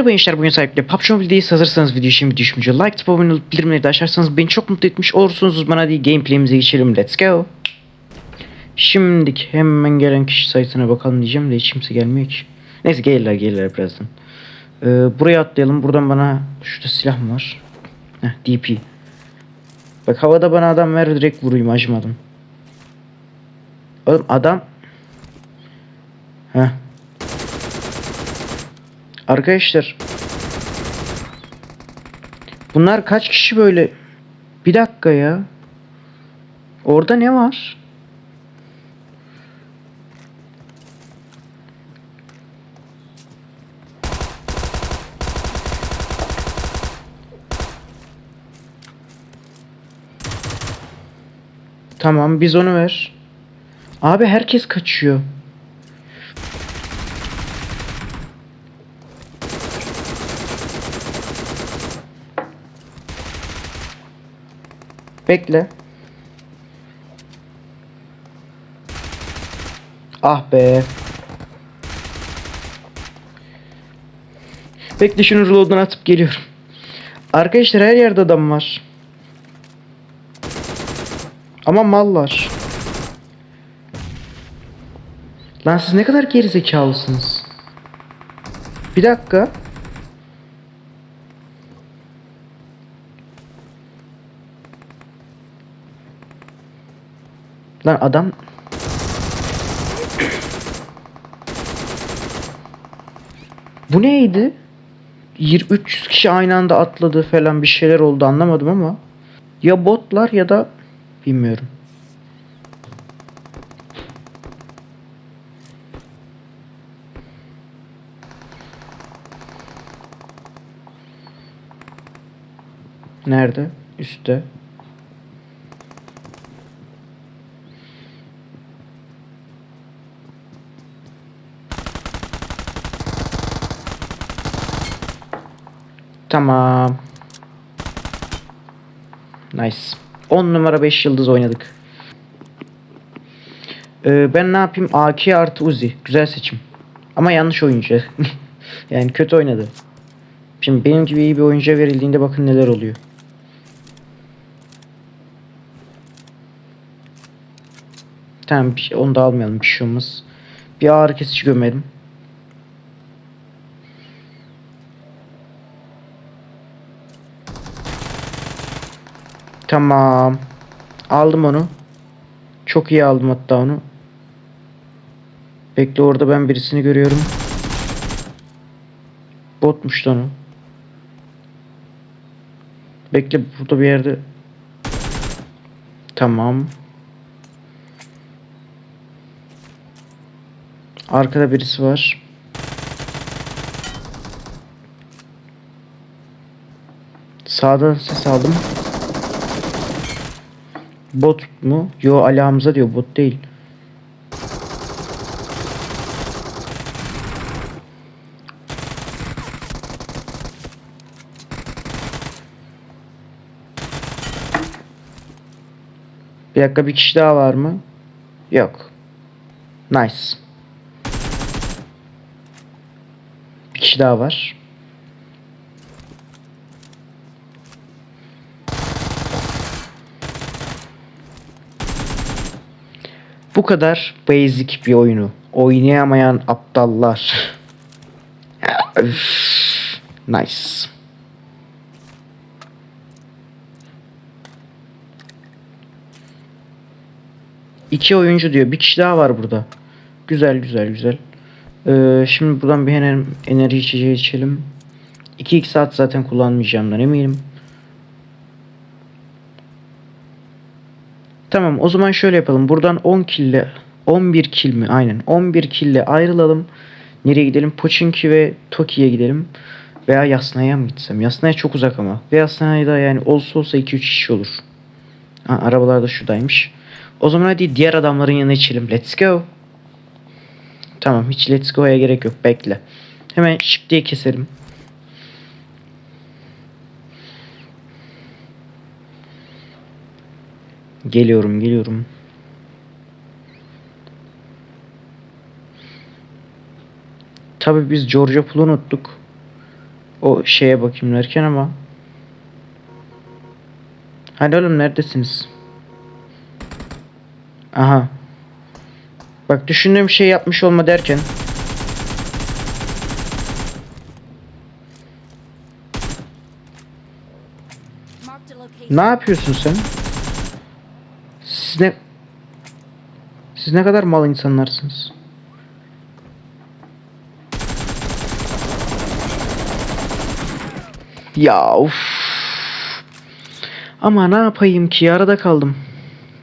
Merhaba gençler bugün sahipleri PUBG Mobile'deyiz. Hazırsanız video için bir düşünce like tıp abone olup bildirimleri de açarsanız beni çok mutlu etmiş olursunuz. Bana değil gameplay'imize geçelim. Let's go. Şimdilik hemen gelen kişi sayısına bakalım diyeceğim de hiç kimse gelmiyor ki. Neyse gelirler gelirler birazdan. Ee, buraya atlayalım. Buradan bana şurada silah mı var? Heh, DP. Bak havada bana adam ver direkt vurayım acımadım. Oğlum adam Arkadaşlar Bunlar kaç kişi böyle Bir dakika ya Orada ne var? Tamam biz onu ver. Abi herkes kaçıyor. Bekle. Ah be. Bekle şunu reload'dan atıp geliyorum. Arkadaşlar her yerde adam var. Ama mallar. Lan siz ne kadar gerizekalısınız. Bir dakika. Lan adam Bu neydi? 300 kişi aynı anda atladı falan bir şeyler oldu anlamadım ama ya botlar ya da bilmiyorum. Nerede? Üstte. Tamam. Nice. 10 numara 5 yıldız oynadık. Ee, ben ne yapayım? AK artı Uzi. Güzel seçim. Ama yanlış oyuncu. yani kötü oynadı. Şimdi benim gibi iyi bir oyuncuya verildiğinde bakın neler oluyor. Tamam şey, onu da almayalım bir şey olmaz. Bir ağrı kesici gömelim. Tamam. Aldım onu. Çok iyi aldım hatta onu. Bekle orada ben birisini görüyorum. Botmuş lan o. Bekle burada bir yerde. Tamam. Arkada birisi var. Sağda ses aldım. Bot mu? Yo Ali Hamza diyor bot değil. Bir dakika bir kişi daha var mı? Yok. Nice. Bir kişi daha var. Bu kadar basic bir oyunu oynayamayan aptallar. nice. İki oyuncu diyor. Bir kişi daha var burada. Güzel güzel güzel. Ee, şimdi buradan bir ener enerji içeceği içelim. 2-2 saat zaten kullanmayacağımdan eminim. Tamam o zaman şöyle yapalım. Buradan 10 kille 11 kill mi? Aynen. 11 kille ayrılalım. Nereye gidelim? Pochinki ve Toki'ye gidelim. Veya Yasnaya mı gitsem? Yasnaya çok uzak ama. Ve Yasnaya'da yani olsa olsa 2-3 kişi olur. Ha, arabalar da şuradaymış. O zaman hadi diğer adamların yanına içelim. Let's go. Tamam hiç let's go'ya gerek yok. Bekle. Hemen şık diye keselim. Geliyorum geliyorum. Tabii biz Georgia Pool'u unuttuk. O şeye bakayım derken ama. Hadi oğlum neredesiniz? Aha. Bak düşündüğüm şey yapmış olma derken. Ne yapıyorsun sen? Siz ne... Siz ne kadar mal insanlarsınız? Ya uf. Ama ne yapayım ki arada kaldım.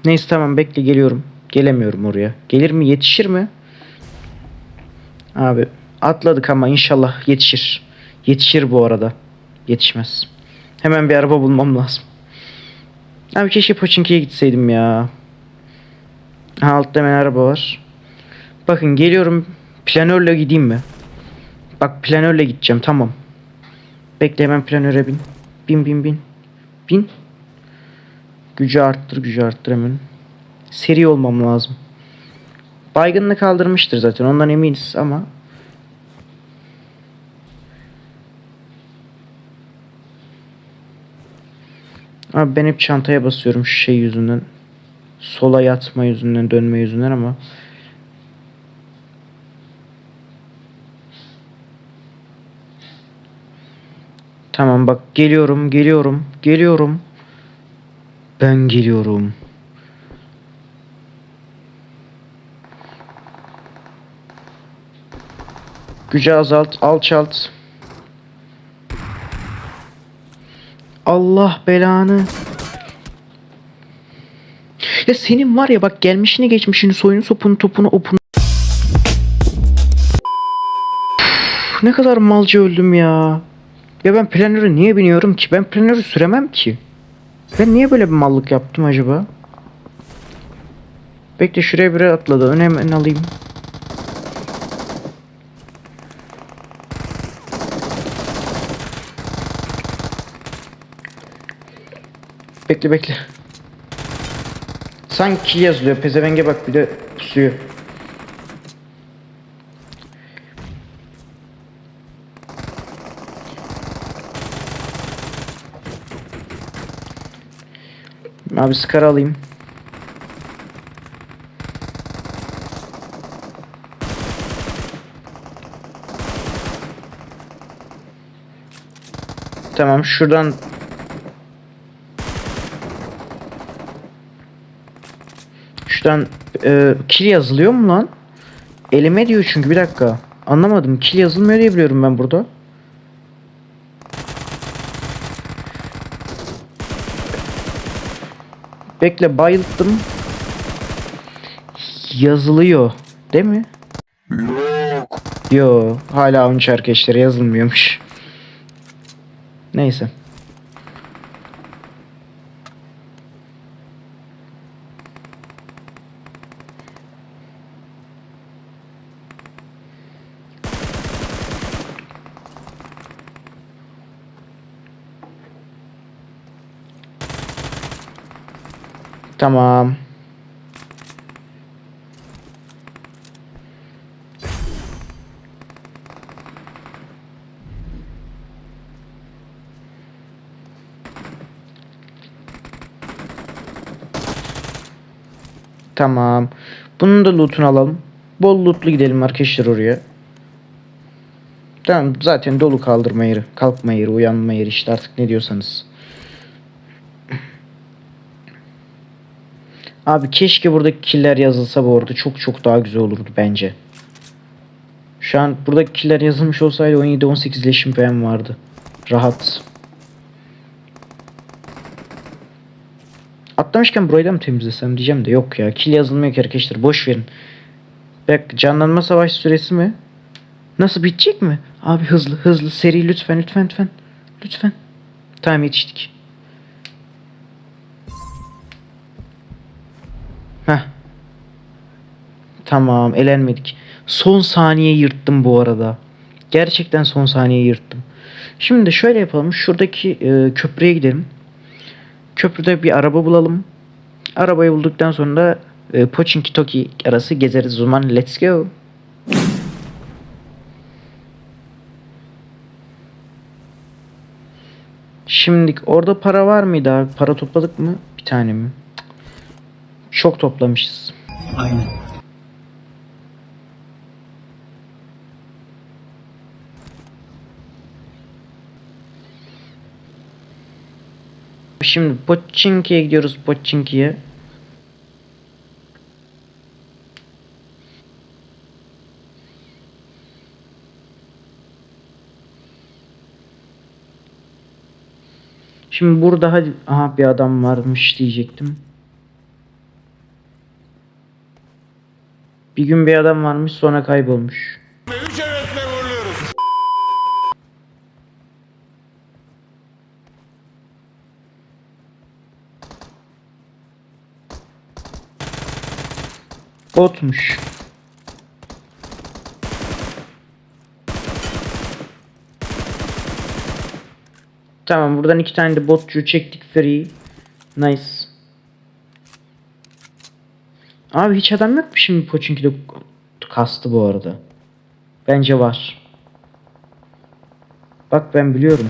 Neyse tamam bekle geliyorum. Gelemiyorum oraya. Gelir mi yetişir mi? Abi atladık ama inşallah yetişir. Yetişir bu arada. Yetişmez. Hemen bir araba bulmam lazım. Abi keşke Pochinki'ye gitseydim ya. Ha, altta hemen araba var. Bakın geliyorum. Planörle gideyim mi? Bak planörle gideceğim tamam. Bekle hemen planöre bin. Bin bin bin. Bin. Gücü arttır gücü arttır hemen. Seri olmam lazım. Baygınlığı kaldırmıştır zaten ondan eminiz ama. Abi ben hep çantaya basıyorum şu şey yüzünden. Sola yatma yüzünden, dönme yüzünden ama. Tamam bak geliyorum, geliyorum, geliyorum. Ben geliyorum. Gücü azalt, alçalt. Allah belanı. Ya senin var ya bak gelmişini geçmişini soyunu sopunu topunu opunu. Ne kadar malca öldüm ya. Ya ben planörü niye biniyorum ki? Ben planörü süremem ki. Ben niye böyle bir mallık yaptım acaba? Bekle şuraya biri atladı. Öne hemen alayım. Bekle bekle. Sanki yazılıyor. Pezevenge bak bir de pusuyor. Abi skar alayım. Tamam şuradan Şuradan e, kill yazılıyor mu lan? Elime diyor çünkü bir dakika. Anlamadım. Kill yazılmıyor diye biliyorum ben burada. Bekle bayılttım. Yazılıyor. Değil mi? Yok. Yo hala 13 arkadaşlar yazılmıyormuş. Neyse. Tamam. Tamam. Bunun da loot'unu alalım. Bol loot'lu gidelim arkadaşlar oraya. Tamam zaten dolu kaldırma yeri, kalkma yeri, uyanma yeri işte artık ne diyorsanız. Abi keşke buradaki killer yazılsa bu arada çok çok daha güzel olurdu bence. Şu an buradaki killer yazılmış olsaydı 17-18 leşim falan vardı. Rahat. Atlamışken burayı da mı temizlesem diyeceğim de yok ya. Kill yazılmıyor ki arkadaşlar boş verin. Bak canlanma savaş süresi mi? Nasıl bitecek mi? Abi hızlı hızlı seri lütfen lütfen lütfen. Lütfen. Tamam yetiştik. Tamam elenmedik. Son saniye yırttım bu arada. Gerçekten son saniye yırttım. Şimdi de şöyle yapalım. Şuradaki e, köprüye gidelim. Köprüde bir araba bulalım. Arabayı bulduktan sonra e, Pochinki Toki arası gezeriz o zaman. Let's go. Şimdi orada para var mıydı abi? Para topladık mı? Bir tane mi? Çok toplamışız. Aynen. Şimdi Pochinki'ye gidiyoruz Pochinki'ye. Şimdi burada hadi aha bir adam varmış diyecektim. Bir gün bir adam varmış sonra kaybolmuş. Üç Botmuş. Tamam buradan iki tane de botçu çektik free. Nice. Abi hiç adam yok mu şimdi Pochinki'de kastı bu arada? Bence var. Bak ben biliyorum.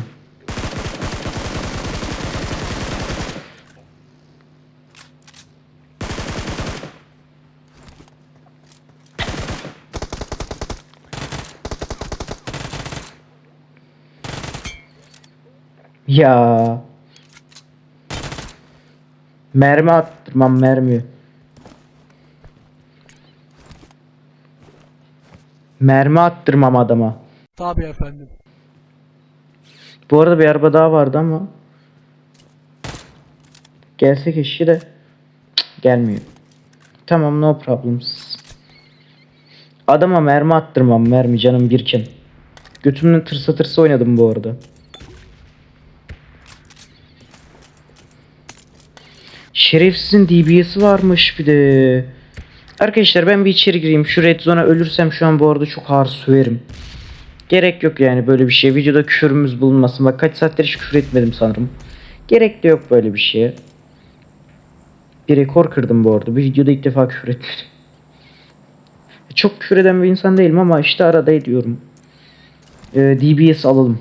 Ya. Mermi attırmam mermi. Mermi attırmam adama. Tabii efendim. Bu arada bir araba daha vardı ama. Gelse keşke de Cık, gelmiyor. Tamam no problems. Adama mermi attırmam mermi canım birken. Götümden tırsa tırsa oynadım bu arada. Şerefsizin DBS'i varmış bir de. Arkadaşlar ben bir içeri gireyim. Şu red zone'a ölürsem şu an bu arada çok ağır söverim. Gerek yok yani böyle bir şey. Videoda küfürümüz bulunmasın. Bak kaç saattir hiç küfür etmedim sanırım. Gerek de yok böyle bir şeye. Bir rekor kırdım bu arada. Bir videoda ilk defa küfür etmedim. Çok küfür eden bir insan değilim ama işte arada ediyorum. Ee, DBS alalım.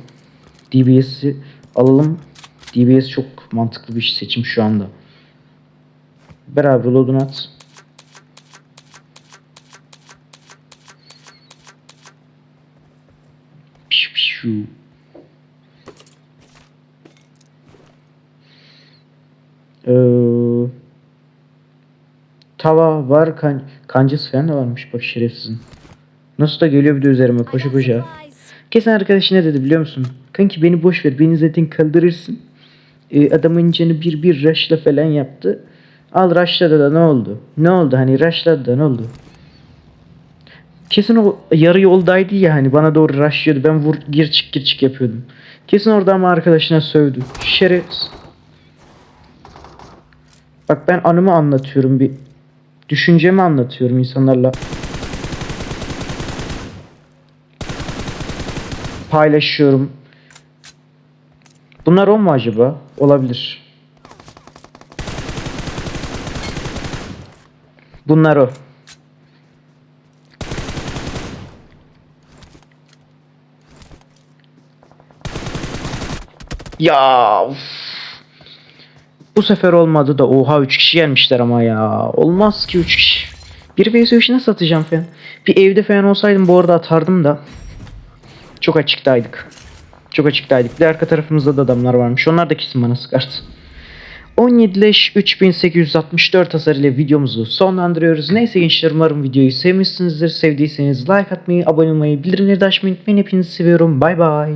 DBS'i alalım. DBS çok mantıklı bir seçim şu anda. Beraber load'unu at. Piu piu. Ee, tava var kan kancası falan da varmış bak şerefsizin. Nasıl da geliyor bir de üzerime koşa koşa. Kesin arkadaşı ne dedi biliyor musun? Kanki beni boş ver beni zaten kaldırırsın. Ee, adamın canı bir bir rushla falan yaptı. Al rushladı da ne oldu? Ne oldu hani rushladı da ne oldu? Kesin o yarı yoldaydı ya hani bana doğru rushlıyordu. Ben vur gir çık gir çık yapıyordum. Kesin orada ama arkadaşına sövdü. Şerefsiz. Bak ben anımı anlatıyorum bir düşüncemi anlatıyorum insanlarla. Paylaşıyorum. Bunlar o mu acaba? Olabilir. Bunlar o. Ya uf. Bu sefer olmadı da oha 3 kişi gelmişler ama ya. Olmaz ki 3 kişi. Bir vs 3 nasıl atacağım falan. Bir evde falan olsaydım bu arada atardım da. Çok açıktaydık. Çok açıktaydık. Bir de arka tarafımızda da adamlar varmış. Onlar da kesin bana sıkardı. 17 leş 3864 hasar ile videomuzu sonlandırıyoruz. Neyse gençler umarım videoyu sevmişsinizdir. Sevdiyseniz like atmayı, abone olmayı, bildirimleri de açmayı unutmayın. Hepinizi seviyorum. Bay bay.